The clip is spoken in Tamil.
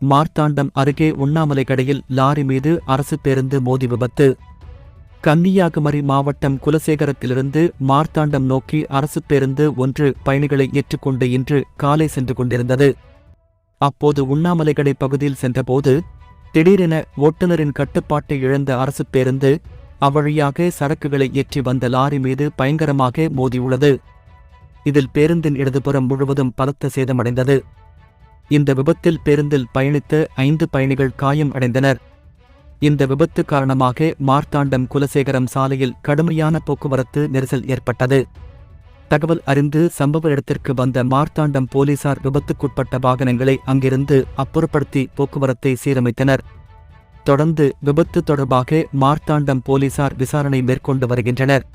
மார்த்தாண்டம் அருகே உண்ணாமலை கடையில் லாரி மீது அரசு பேருந்து மோதி விபத்து. கன்னியாகுமரி மாவட்டம் குலசேகரத்திலிருந்து மார்த்தாண்டம் நோக்கி அரசு பேருந்து ஒன்று பயணிகளை ஏற்றுக்கொண்டு இன்று காலை சென்று கொண்டிருந்தது. அப்போது உண்ணாமலைகடை பகுதியில் சென்றபோது திடீரென ஓட்டுநரின் கட்டுப்பாட்டை இழந்த அரசு பேருந்து அவ்வழியாக சரக்குகளை ஏற்றி வந்த லாரி மீது பயங்கரமாக மோதியுள்ளது. இதில் பேருந்தின் இடதுபுறம் முழுவதும் பலத்த சேதமடைந்தது. இந்த விபத்தில் பேருந்தில் பயணித்த ஐந்து பயணிகள் காயம் அடைந்தனர். இந்த விபத்து காரணமாக மார்த்தாண்டம் குலசேகரம் சாலையில் கடுமையான போக்குவரத்து நெரிசல் ஏற்பட்டது. தகவல் அறிந்து சம்பவ இடத்திற்கு வந்த மார்த்தாண்டம் போலீசார் விபத்துக்குட்பட்ட வாகனங்களை அங்கிருந்து அப்புறப்படுத்தி போக்குவரத்தை சீரமைத்தனர். தொடர்ந்து விபத்து தொடர்பாக மார்த்தாண்டம் போலீசார் விசாரணை மேற்கொண்டு வருகின்றனர்.